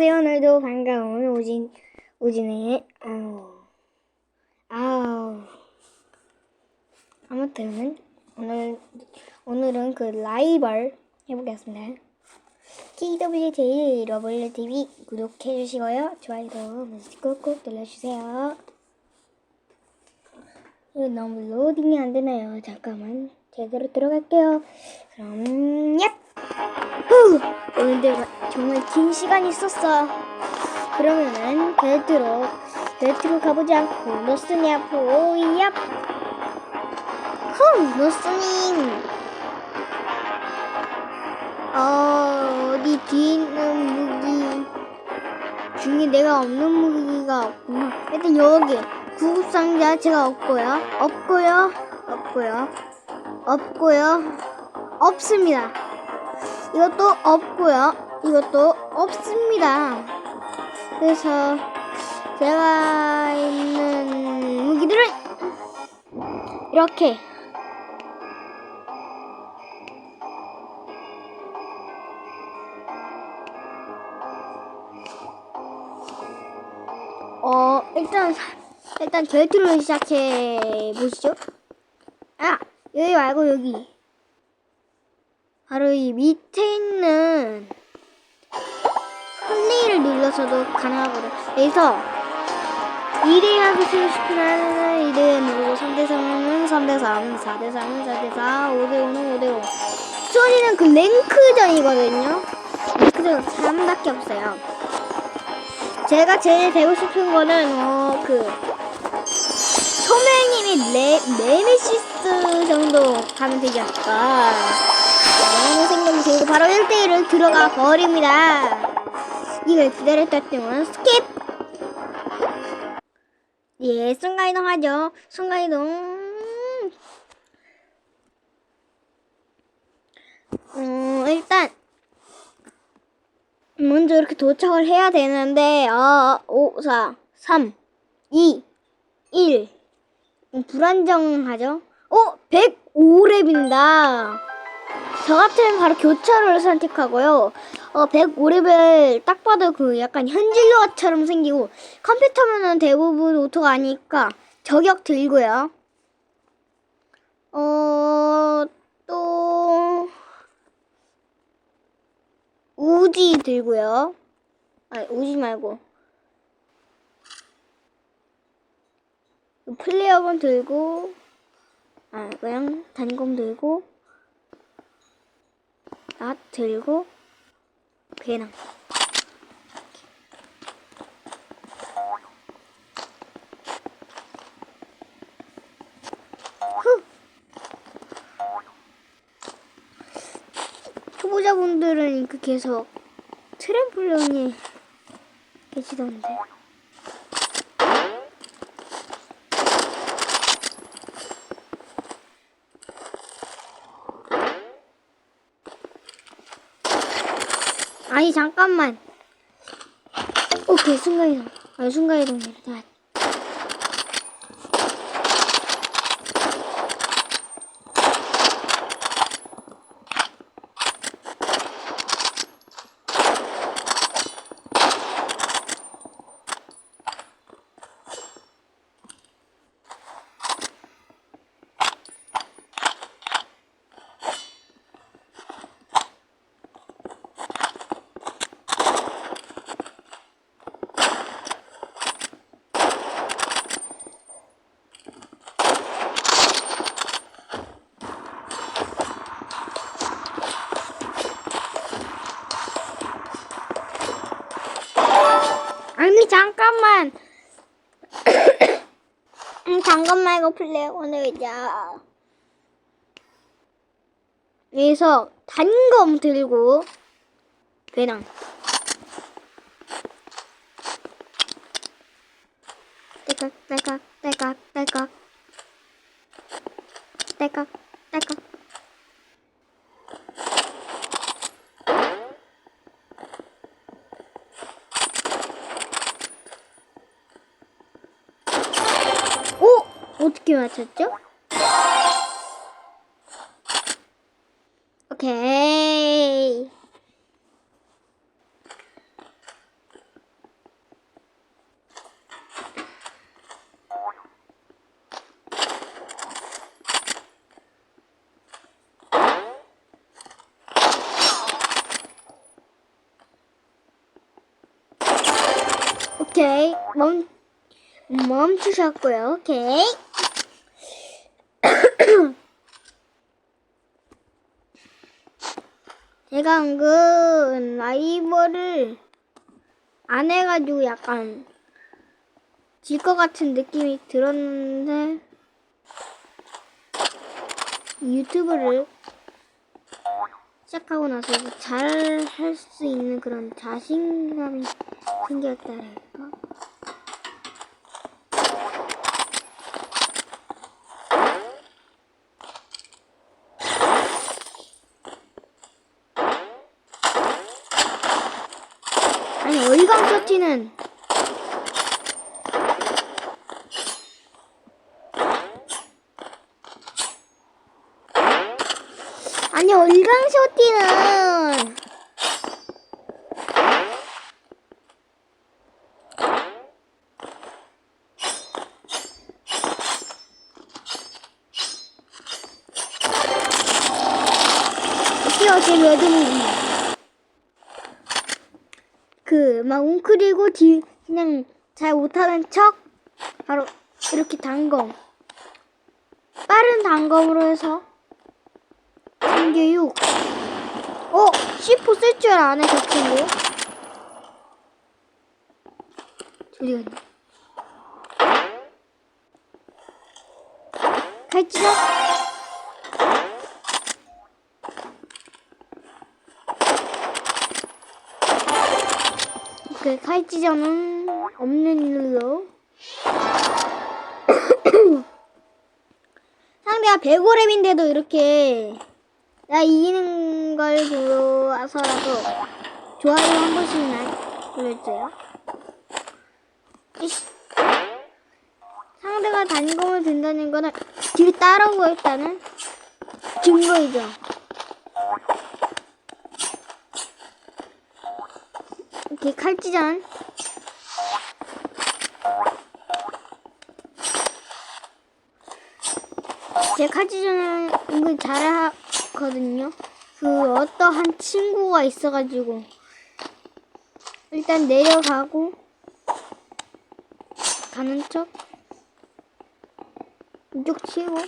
안녕하세요. 오늘도 반가운 오진, 오진의, 아우, 아우. 아무튼, 오늘, 오늘은 그 라이벌 해보겠습니다. KWJ 러블리 TV 구독해 주시고요. 좋아요도 꾹꾹 눌러주세요. 이거 너무 로딩이 안 되나요? 잠깐만. 제대로 들어갈게요. 그럼, 얍! 후! 오늘도 정말 긴 시간이 있었어. 그러면은 벨트로 벨트로 가보지 않고 노스냐 포이얍. 후 노스님. 어 어디 뒤에 있는 무기 중에 내가 없는 무기가 없구나. 일단 여기 구급 상자 제가 없고요. 없고요. 없고요. 없고요. 없습니다. 이것도 없고요. 이것도 없습니다. 그래서 제가 있는 무기들을 이렇게 어 일단 일단 결투를 시작해 보시죠. 아 여기 말고 여기. 바로 이 밑에 있는 플레이를 눌러서도 가능하거든. 여기서 2대1 하고 싶으면 2대1 누르고 3대3은 3대3, 4대3은 4대4, 5대5는 5대5. 소리는 그 랭크전이거든요. 랭크전 3밖에 없어요. 제가 제일 되고 싶은 거는, 어, 그, 소멸님이 레, 네메시스 정도 가면 되지 않을까. 너무 생각이 들고 바로 1대1을 들어가 버립니다. 이걸 기다렸다 때문에 스킵! 예, 순간이동 하죠. 순간이동. 음, 일단, 먼저 이렇게 도착을 해야 되는데, 어, 5, 4, 3, 2, 1. 음, 불안정하죠? 어, 105렙입니다. 저 같으면 바로 교차로를 선택하고요. 어, 105렙을 딱 봐도 그 약간 현질러처럼 생기고 컴퓨터면은 대부분 오토가 아니니까 저격 들고요. 어, 또 우지 들고요. 아니, 우지 말고 플레이어건 들고 아, 그냥 단검 들고 낫 들고 배낭 후! 초보자분들은 그 계속 트램플린이 계시던데 아니 잠깐만. 오케이 순간이동 아니 순간이동이다 아니 잠깐만. 음, 잠깐만 이거 플레이 오늘자. 여기서 단검 들고 배낭. 딸깍 딸깍 딸깍 딸깍. 딸깍 딸깍 어떻게 맞췄죠? 오케이. 오케이 멈 멈추셨고요 오케이 제가 은근 라이벌을 안 해가지고 약간 질 것 같은 느낌이 들었는데 유튜브를 시작하고 나서 잘 할 수 있는 그런 자신감이 생겼다랄까? 아니 어이강 쇼티는 아니 얼강 쇼티는 어때요 제 레드무비 그 막 웅크리고 뒤 그냥 잘 못하는 척? 바로 이렇게 단검. 빠른 단검으로 해서 신교육. 어? C4 쓸 줄 아네 저 친구. 저리 갔네 갈지요? 그 칼찌점은 없는 일로. 상대가 105렙인데도 이렇게 나 이기는 걸 보아서라도 좋아요 한 번씩만 눌러주세요. 상대가 단검을 든다는 거는 뒤를 따라오고 있다는 증거이죠 이렇게 칼찌전 제 칼찌전을 은근 잘하거든요. 그 어떠한 친구가 있어가지고 일단 내려가고 가는 척. 이쪽 치고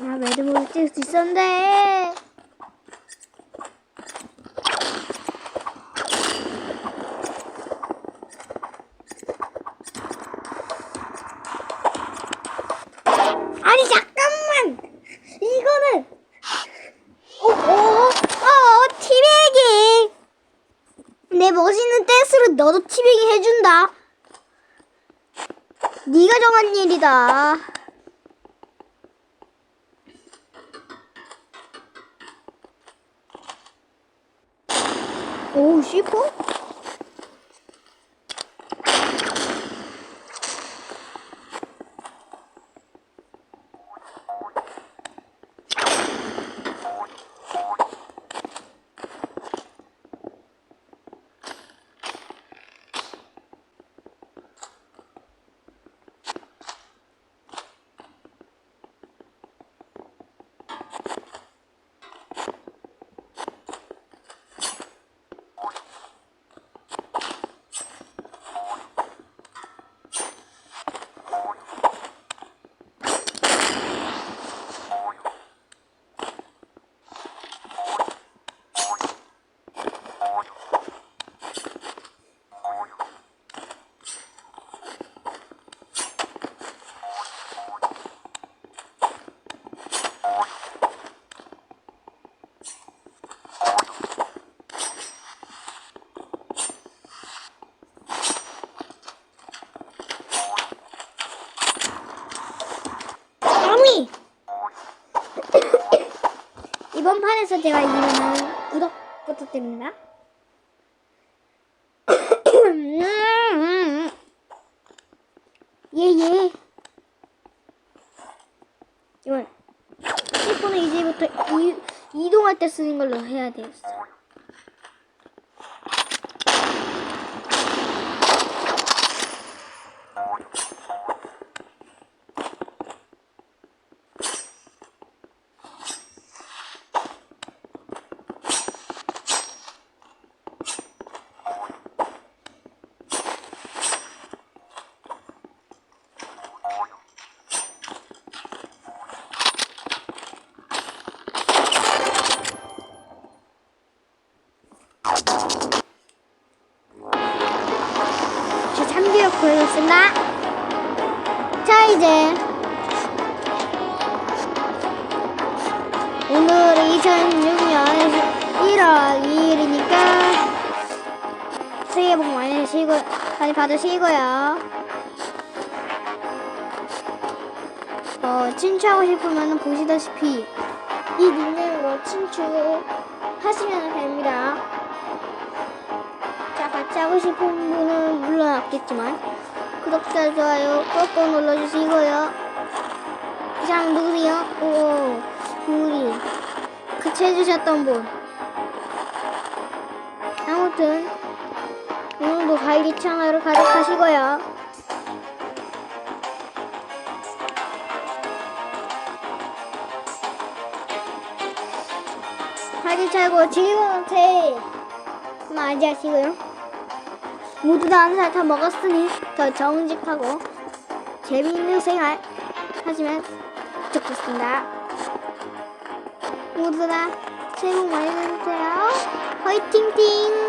아 매드볼을 찍을 수 있었는데. 아니 잠깐만! 이거는 어, 어, 어, 티백이! 내 멋있는 댄스로 너도 티백이 해준다. 네가 정한 일이다 오, C4? 이번 판에서 제가 이기면 구독 부탁드립니다. 예예. 이걸 이제부터 이, 이동할 때 쓰는 걸로 해야 되겠어. 2006년 1월 2일이니까 새해 복 많이 하시고 많이 받으시고요. 어, 친추하고 싶으면 보시다시피 이 닉네임으로 친추하시면 됩니다. 자, 같이 하고 싶은 분은 물론 없겠지만 구독자 좋아요 꼭꼭 눌러주시고요. 이 사람 누구세요? 오, 우리 같이 해주셨던 분. 아무튼 오늘도 가이리 채널을 가득하시고요. 가지 차고 즐거운 새해 맞이하시고요. 모두 다한살다 먹었으니 더 정직하고 재미있는 생활 하시면 좋겠습니다. 모두 다 새해 복 많이 받으세요. 화이팅팅!